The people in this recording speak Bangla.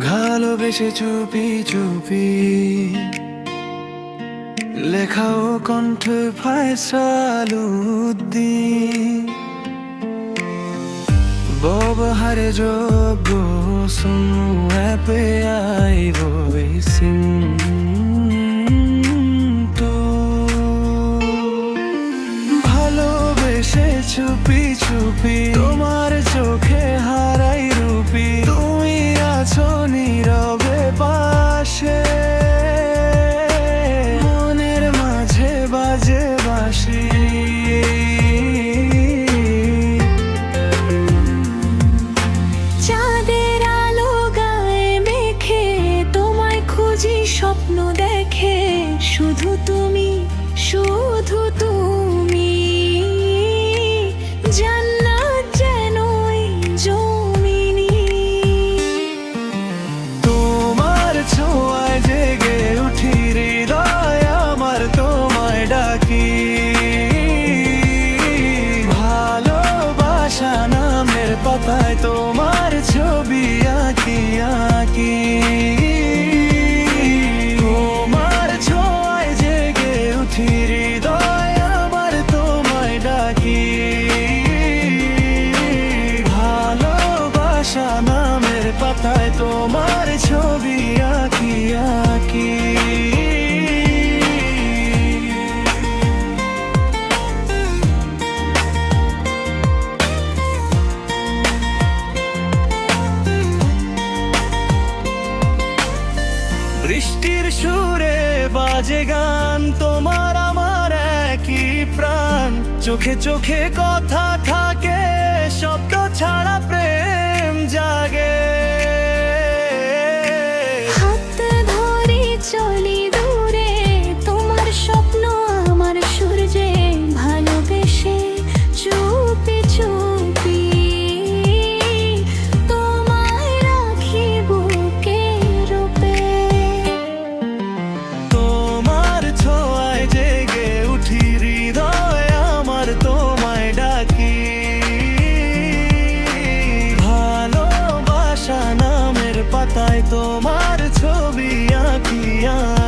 ভালোবেসে চুপি চুপি লেখাও কণ্ঠ ফায়সালুদ্দিন ববহারে যোগ্য শুনু অ্যাপে আইব তো স্বপ্ন দেখে শুধু তুমি ডাকি ভালোবাসা নামের পাতায় তোমার ছবি আঁকি আঁকি। বৃষ্টির সুরে বাজে গান চোখে চোখে কথা থাকে শব্দ ছাড়া প্রেম জাগে। হাত ধরে চলি তোমার ছবি আঁকিয়া